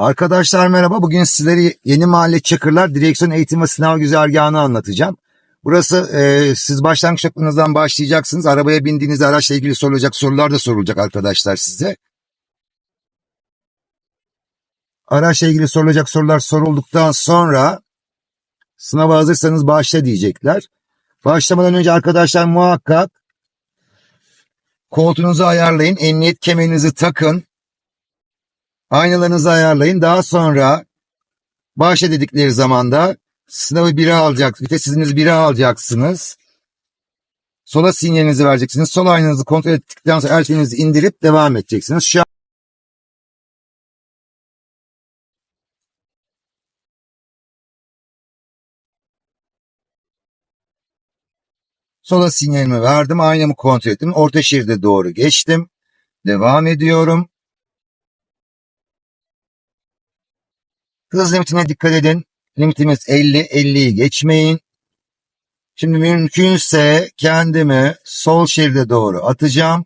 Arkadaşlar merhaba. Bugün sizlere Yeni Mahalle Çakırlar Direksiyon Eğitim ve Sınav Güzergahı'nı anlatacağım. Burası e, siz başlangıç noktanızdan başlayacaksınız. Arabaya bindiğinizde araçla ilgili sorulacak sorular da sorulacak arkadaşlar size. Araçla ilgili sorulacak sorular sorulduktan sonra sınava hazırsanız başla diyecekler. Başlamadan önce arkadaşlar muhakkak koltuğunuzu ayarlayın, emniyet kemerinizi takın. Aynalarınızı ayarlayın. Daha sonra başla dedikleri zamanda sınavı 1'e alacak, vites hızınızı 1'e alacaksınız. Sola sinyalinizi vereceksiniz. Sol aynanızı kontrol ettikten sonra elfinizi indirip devam edeceksiniz. Şu Sola sinyalimi verdim. Aynamı kontrol ettim. Orta şeride doğru geçtim. Devam ediyorum. Hız limitine dikkat edin. Limitimiz 50. 50'yi geçmeyin. Şimdi mümkünse kendimi sol şeride doğru atacağım.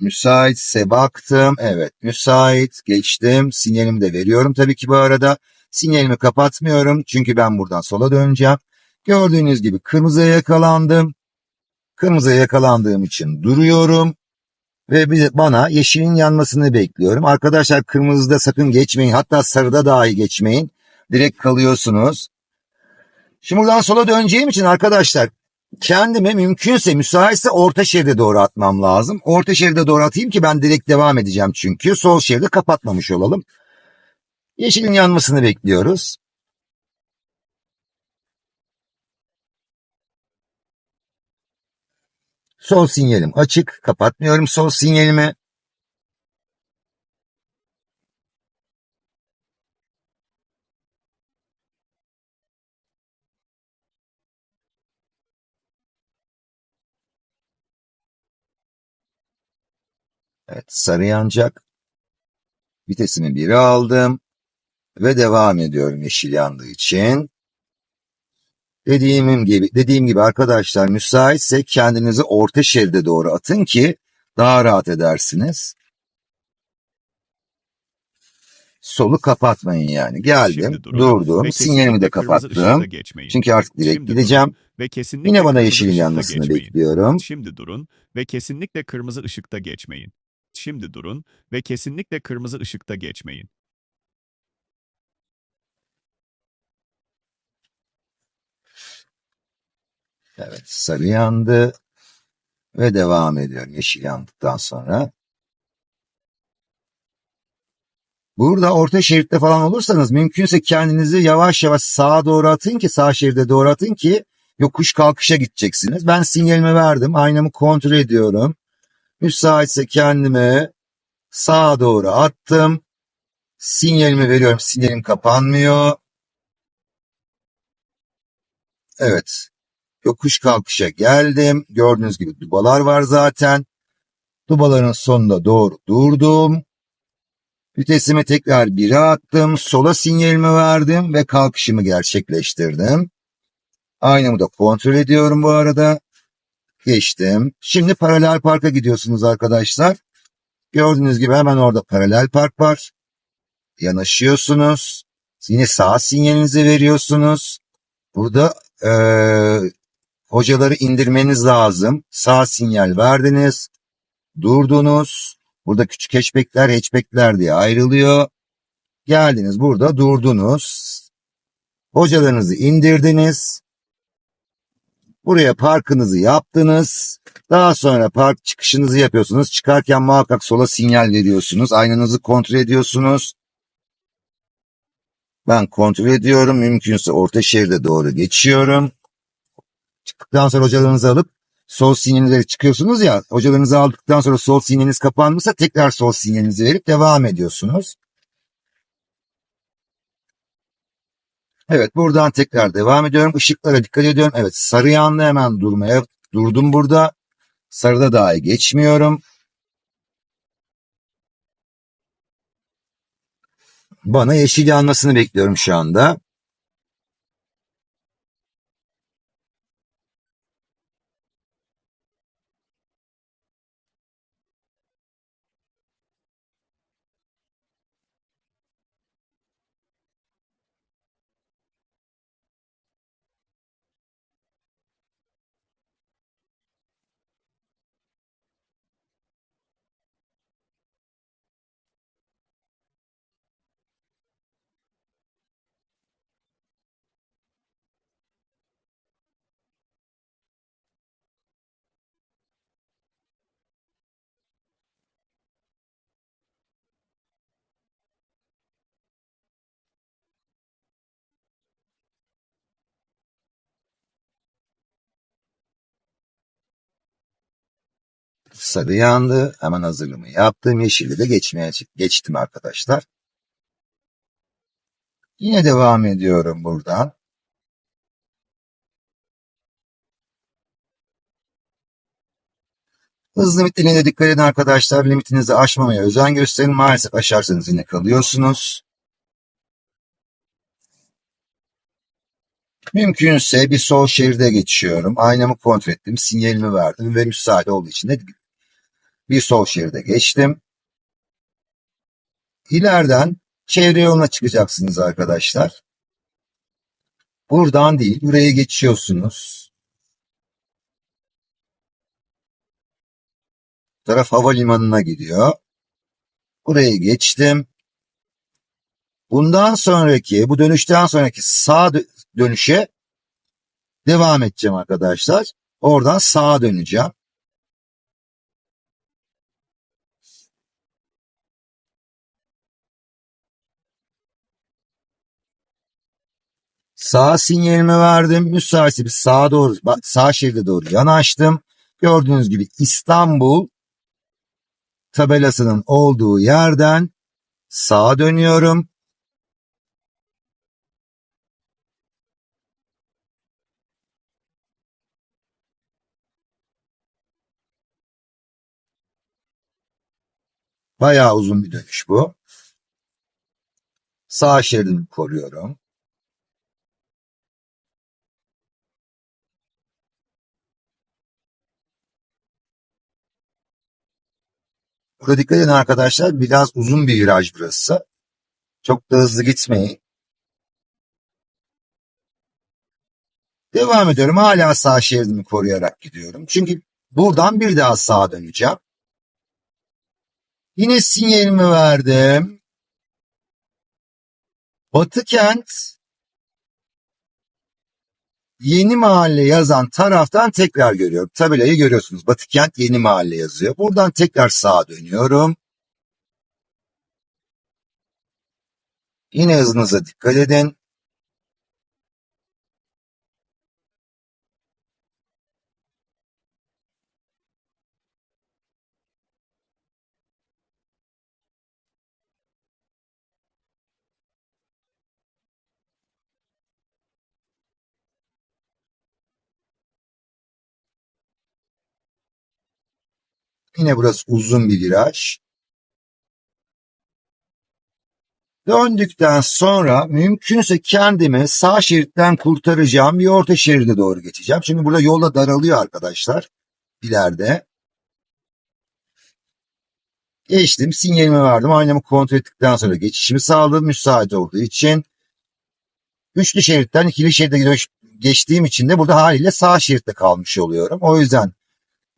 Müsaitse baktım. Evet müsait. Geçtim. Sinyalimi de veriyorum tabii ki bu arada. Sinyalimi kapatmıyorum. Çünkü ben buradan sola döneceğim. Gördüğünüz gibi kırmızıya yakalandım. Kırmızıya yakalandığım için duruyorum. Ve bana yeşilin yanmasını bekliyorum. Arkadaşlar kırmızıda sakın geçmeyin. Hatta sarıda dahi geçmeyin. Direkt kalıyorsunuz. Şimdi buradan sola döneceğim için arkadaşlar kendime mümkünse müsaitse orta şeride doğru atmam lazım. Orta şeride doğru atayım ki ben direkt devam edeceğim çünkü. Sol şeridi kapatmamış olalım. Yeşilin yanmasını bekliyoruz. Sol sinyalim açık. Kapatmıyorum sol sinyalimi. Evet sarı yanacak. Vitesimi 1'e aldım. Ve devam ediyorum yeşil yandığı için. Dediğim gibi, dediğim gibi arkadaşlar müsaitse kendinizi orta şeride doğru atın ki daha rahat edersiniz. Solu kapatmayın yani. Geldim, durdum, sinyalimi de kapattım. Çünkü artık direkt gideceğim. ve kesinlikle Yine bana yeşilin yanmasını geçmeyin. bekliyorum. Şimdi durun ve kesinlikle kırmızı ışıkta geçmeyin. Şimdi durun ve kesinlikle kırmızı ışıkta geçmeyin. Evet, sarı yandı ve devam ediyorum yeşil yandıktan sonra. Burada orta şeritte falan olursanız mümkünse kendinizi yavaş yavaş sağa doğru atın ki sağ şeride doğru atın ki yokuş kalkışa gideceksiniz. Ben sinyalimi verdim. Aynamı kontrol ediyorum. Müsaitse kendimi sağa doğru attım. Sinyalimi veriyorum. Sinyalim kapanmıyor. Evet. Yokuş kalkışa geldim. Gördüğünüz gibi dubalar var zaten. Dubaların sonunda doğru durdum. Vitesimi tekrar 1'e attım. Sola sinyalimi verdim ve kalkışımı gerçekleştirdim. Aynamı da kontrol ediyorum bu arada. Geçtim. Şimdi paralel parka gidiyorsunuz arkadaşlar. Gördüğünüz gibi hemen orada paralel park var. Yanaşıyorsunuz. Yine sağ sinyalinizi veriyorsunuz. Burada eee, hocaları indirmeniz lazım. Sağ sinyal verdiniz. Durdunuz. Burada küçük hatchbackler, hatchbackler diye ayrılıyor. Geldiniz burada durdunuz. Hocalarınızı indirdiniz. Buraya parkınızı yaptınız. Daha sonra park çıkışınızı yapıyorsunuz. Çıkarken muhakkak sola sinyal veriyorsunuz. Aynanızı kontrol ediyorsunuz. Ben kontrol ediyorum. Mümkünse orta şeride doğru geçiyorum. Çıktıktan sonra hocalarınızı alıp sol sinyalinize çıkıyorsunuz ya. Hocalarınızı aldıktan sonra sol sinyaliniz kapanmışsa tekrar sol sinyalinizi verip devam ediyorsunuz. Evet buradan tekrar devam ediyorum. Işıklara dikkat ediyorum. Evet sarı yandı hemen durmaya durdum burada. Sarıda dahi geçmiyorum. Bana yeşil yanmasını bekliyorum şu anda. Sarı yandı. Hemen hazırlığımı yaptım. Yeşili de geçmeye geçtim arkadaşlar. Yine devam ediyorum buradan. Hız limitlerine dikkat edin arkadaşlar. Limitinizi aşmamaya özen gösterin. Maalesef aşarsanız yine kalıyorsunuz. Mümkünse bir sol şeride geçiyorum. Aynamı kontrol ettim. Sinyalimi verdim ve müsaade olduğu için de bir sol şeride geçtim. İleriden çevre yoluna çıkacaksınız arkadaşlar. Buradan değil, buraya geçiyorsunuz. Bu taraf havalimanına gidiyor. Burayı geçtim. Bundan sonraki, bu dönüşten sonraki sağ dö- dönüşe devam edeceğim arkadaşlar. Oradan sağa döneceğim. Sağ sinyalimi verdim. Müsaitse bir sağa doğru, sağ şeride doğru yanaştım. Gördüğünüz gibi İstanbul tabelasının olduğu yerden sağa dönüyorum. Bayağı uzun bir dönüş bu. Sağ şeridimi koruyorum. Burada dikkat edin arkadaşlar. Biraz uzun bir viraj burası. Çok da hızlı gitmeyin. Devam ediyorum. Hala sağ şeridimi koruyarak gidiyorum. Çünkü buradan bir daha sağa döneceğim. Yine sinyalimi verdim. Batı kent yeni mahalle yazan taraftan tekrar görüyorum. Tabelayı görüyorsunuz. Batı kent yeni mahalle yazıyor. Buradan tekrar sağa dönüyorum. Yine hızınıza dikkat edin. Yine burası uzun bir viraj. Döndükten sonra mümkünse kendimi sağ şeritten kurtaracağım bir orta şeride doğru geçeceğim. Çünkü burada yolda daralıyor arkadaşlar. ileride. Geçtim, sinyalimi verdim. Aynamı kontrol ettikten sonra geçişimi sağladım müsait olduğu için. Üçlü şeritten ikili şeride geç- geçtiğim için de burada haliyle sağ şeritte kalmış oluyorum. O yüzden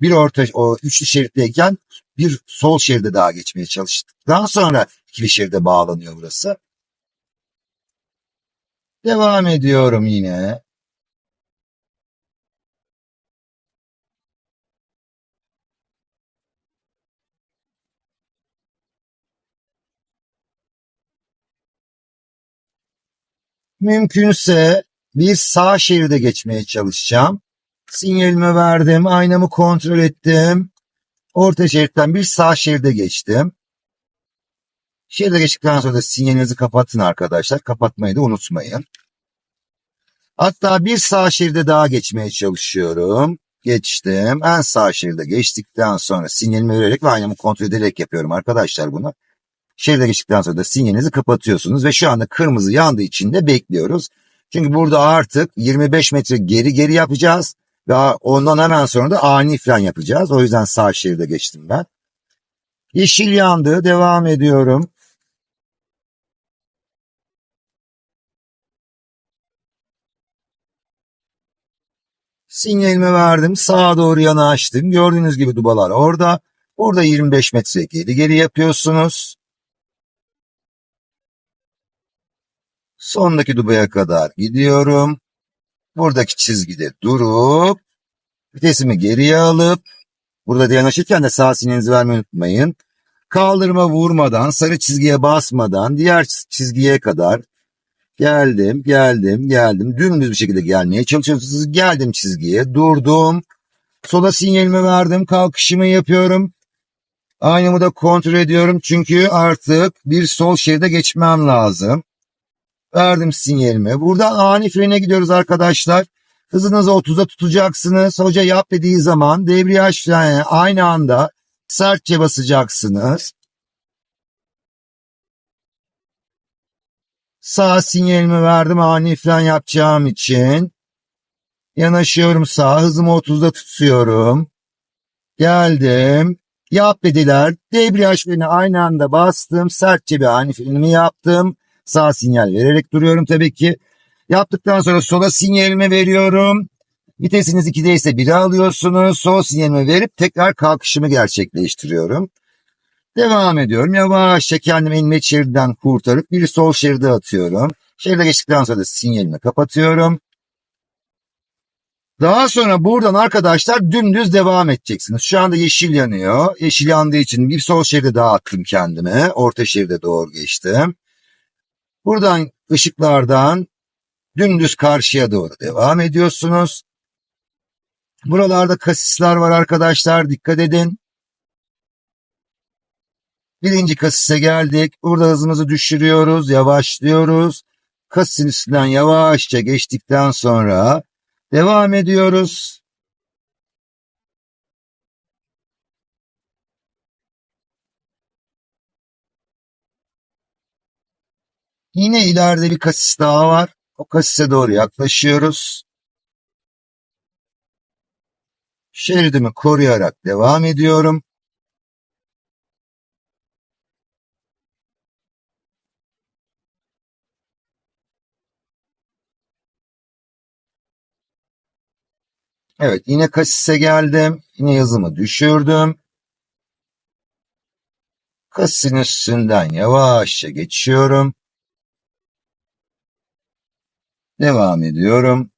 bir orta o üçlü şeritteyken bir sol şeride daha geçmeye çalıştıktan sonra ikili şeride bağlanıyor burası. Devam ediyorum yine. Mümkünse bir sağ şeride geçmeye çalışacağım. Sinyalimi verdim, aynamı kontrol ettim. Orta şeritten bir sağ şeride geçtim. Şeride geçtikten sonra da sinyalinizi kapatın arkadaşlar. Kapatmayı da unutmayın. Hatta bir sağ şeride daha geçmeye çalışıyorum. Geçtim. En sağ şeride geçtikten sonra sinyalimi vererek ve aynamı kontrol ederek yapıyorum arkadaşlar bunu. Şeride geçtikten sonra da sinyalinizi kapatıyorsunuz ve şu anda kırmızı yandığı için de bekliyoruz. Çünkü burada artık 25 metre geri geri yapacağız ve ondan hemen sonra da ani fren yapacağız. O yüzden sağ şeride geçtim ben. Yeşil yandı. Devam ediyorum. Sinyalimi verdim. Sağa doğru yanaştım. Gördüğünüz gibi dubalar orada. Burada 25 metre geri geri yapıyorsunuz. Sondaki dubaya kadar gidiyorum. Buradaki çizgide durup vitesimi geriye alıp burada da yanaşırken de sağ sinyalinizi vermeyi unutmayın. Kaldırıma vurmadan, sarı çizgiye basmadan diğer çizgiye kadar geldim, geldim, geldim. Dümdüz bir şekilde gelmeye çalışıyorsunuz. Geldim çizgiye, durdum. Sola sinyalimi verdim. Kalkışımı yapıyorum. Aynamı da kontrol ediyorum. Çünkü artık bir sol şeride geçmem lazım. Verdim sinyalimi. Buradan ani frene gidiyoruz arkadaşlar. Hızınızı 30'a tutacaksınız. Hoca yap dediği zaman debriyaj freni aynı anda sertçe basacaksınız. Sağ sinyalimi verdim ani fren yapacağım için. Yanaşıyorum sağa hızımı 30'da tutuyorum. Geldim. Yap dediler. Debriyaj freni aynı anda bastım. Sertçe bir ani frenimi yaptım. Sağ sinyal vererek duruyorum tabii ki. Yaptıktan sonra sola sinyalimi veriyorum. Vitesiniz 2'de ise 1'e alıyorsunuz. Sol sinyalimi verip tekrar kalkışımı gerçekleştiriyorum. Devam ediyorum. Yavaşça kendimi inmek şeridinden kurtarıp bir sol şeride atıyorum. Şeride geçtikten sonra da sinyalimi kapatıyorum. Daha sonra buradan arkadaşlar dümdüz devam edeceksiniz. Şu anda yeşil yanıyor. Yeşil yandığı için bir sol şeride daha attım kendime. Orta şeride doğru geçtim. Buradan ışıklardan dümdüz karşıya doğru devam ediyorsunuz. Buralarda kasisler var arkadaşlar. Dikkat edin. Birinci kasise geldik. Burada hızımızı düşürüyoruz. Yavaşlıyoruz. Kasisin üstünden yavaşça geçtikten sonra devam ediyoruz. Yine ileride bir kasis daha var. O kasise doğru yaklaşıyoruz. Şeridimi koruyarak devam ediyorum. Evet yine kasise geldim. Yine hızımı düşürdüm. Kasisin üstünden yavaşça geçiyorum. Devam ediyorum.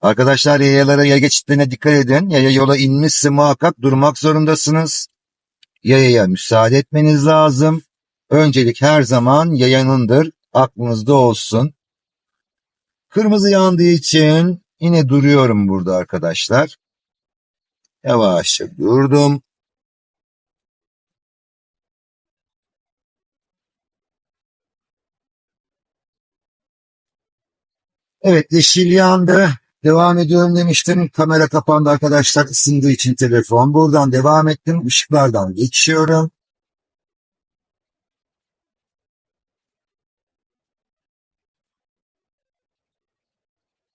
Arkadaşlar yayalara yaya geçitlerine dikkat edin. Yaya yola inmişse muhakkak durmak zorundasınız. Yayaya müsaade etmeniz lazım. Öncelik her zaman yayanındır. Aklınızda olsun. Kırmızı yandığı için yine duruyorum burada arkadaşlar. Yavaşça durdum. Evet yeşil yandı. Devam ediyorum demiştim. Kamera kapandı arkadaşlar ısındığı için telefon. Buradan devam ettim. Işıklardan geçiyorum.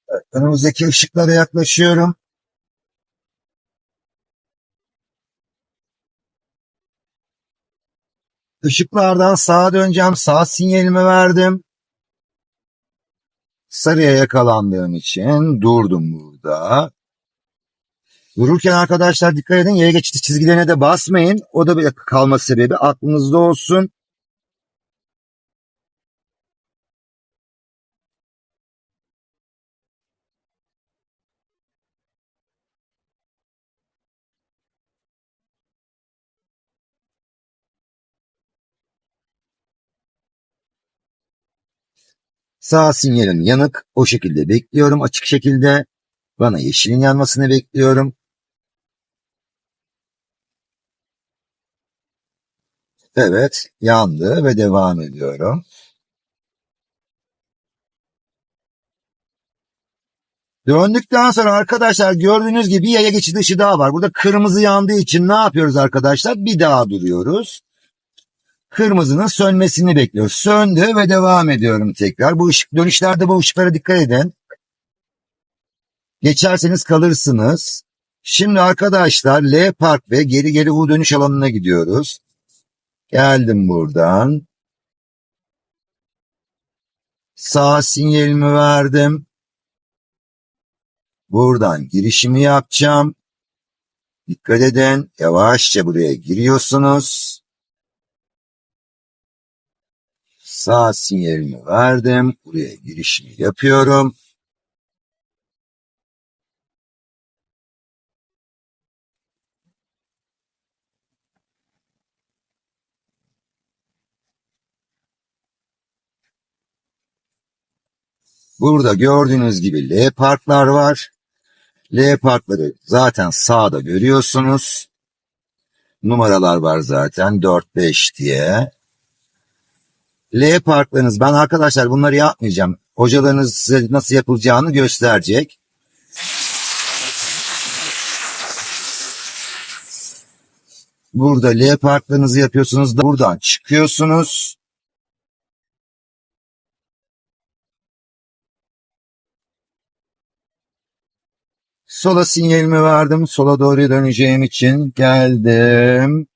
Evet, önümüzdeki ışıklara yaklaşıyorum. Işıklardan sağa döneceğim. Sağ sinyalimi verdim. Sarıya yakalandığım için durdum burada. Dururken arkadaşlar dikkat edin yaya geçidi çizgilerine de basmayın. O da bir kalma sebebi aklınızda olsun. Sağ sinyalim yanık. O şekilde bekliyorum açık şekilde. Bana yeşilin yanmasını bekliyorum. Evet yandı ve devam ediyorum. Döndükten sonra arkadaşlar gördüğünüz gibi yaya geçidi ışığı daha var. Burada kırmızı yandığı için ne yapıyoruz arkadaşlar? Bir daha duruyoruz. Kırmızının sönmesini bekliyoruz. Söndü ve devam ediyorum tekrar. Bu ışık dönüşlerde bu ışıklara dikkat edin. Geçerseniz kalırsınız. Şimdi arkadaşlar L Park ve geri geri U dönüş alanına gidiyoruz. Geldim buradan. Sağ sinyalimi verdim. Buradan girişimi yapacağım. Dikkat edin. Yavaşça buraya giriyorsunuz. Sağ sinyalimi verdim. Buraya girişimi yapıyorum. Burada gördüğünüz gibi L parklar var. L parkları zaten sağda görüyorsunuz. Numaralar var zaten 4-5 diye. L parklarınız ben arkadaşlar bunları yapmayacağım. Hocalarınız size nasıl yapılacağını gösterecek. Burada L parklarınızı yapıyorsunuz da buradan çıkıyorsunuz. Sola sinyalimi verdim. Sola doğru döneceğim için geldim.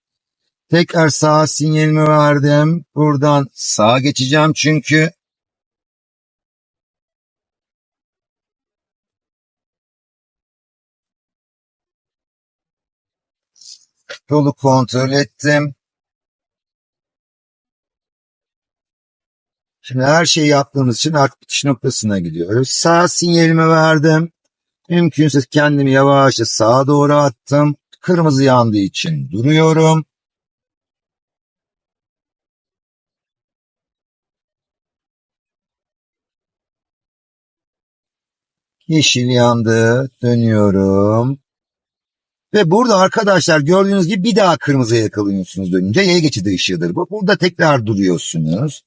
Tekrar sağa sinyalimi verdim. Buradan sağa geçeceğim çünkü. Yolu kontrol ettim. Şimdi her şeyi yaptığımız için artık bitiş noktasına gidiyoruz. Sağ sinyalimi verdim. Mümkünse kendimi yavaşça sağa doğru attım. Kırmızı yandığı için duruyorum. Yeşil yandı. Dönüyorum. Ve burada arkadaşlar gördüğünüz gibi bir daha kırmızıya yakalıyorsunuz dönünce. Y geçidi ışığıdır bu. Burada tekrar duruyorsunuz.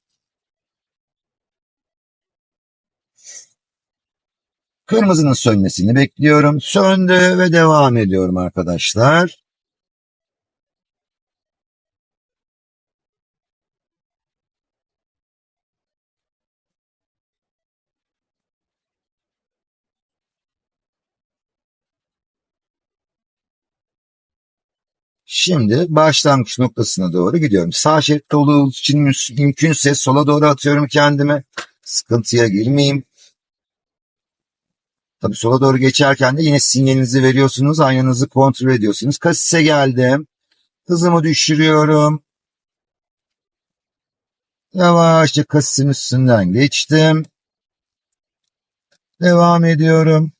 Kırmızının sönmesini bekliyorum. Söndü ve devam ediyorum arkadaşlar. Şimdi başlangıç noktasına doğru gidiyorum. Sağ şeritte olduğu için mü- mümkünse sola doğru atıyorum kendimi. Sıkıntıya girmeyeyim. Tabii sola doğru geçerken de yine sinyalinizi veriyorsunuz. Aynanızı kontrol ediyorsunuz. Kasise geldim. Hızımı düşürüyorum. Yavaşça kasisin üstünden geçtim. Devam ediyorum.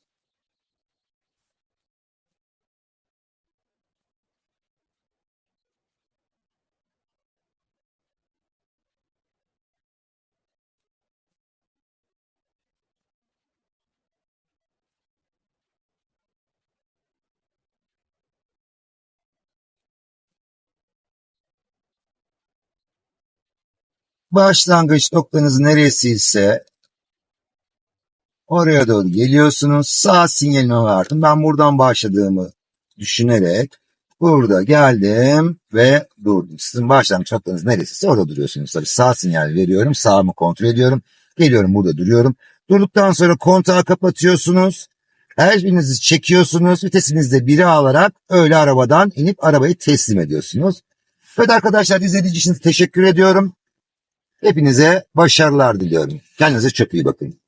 Başlangıç noktanız neresiyse oraya doğru geliyorsunuz. Sağ sinyalimi verdim. Ben buradan başladığımı düşünerek burada geldim ve durdum. Sizin başlangıç noktanız neresiyse orada duruyorsunuz. Tabii sağ sinyal veriyorum. Sağımı kontrol ediyorum. Geliyorum burada duruyorum. Durduktan sonra kontağı kapatıyorsunuz. Her birinizi çekiyorsunuz. Vitesinizde biri alarak öyle arabadan inip arabayı teslim ediyorsunuz. Evet arkadaşlar izlediğiniz için teşekkür ediyorum. Hepinize başarılar diliyorum. Kendinize çok iyi bakın.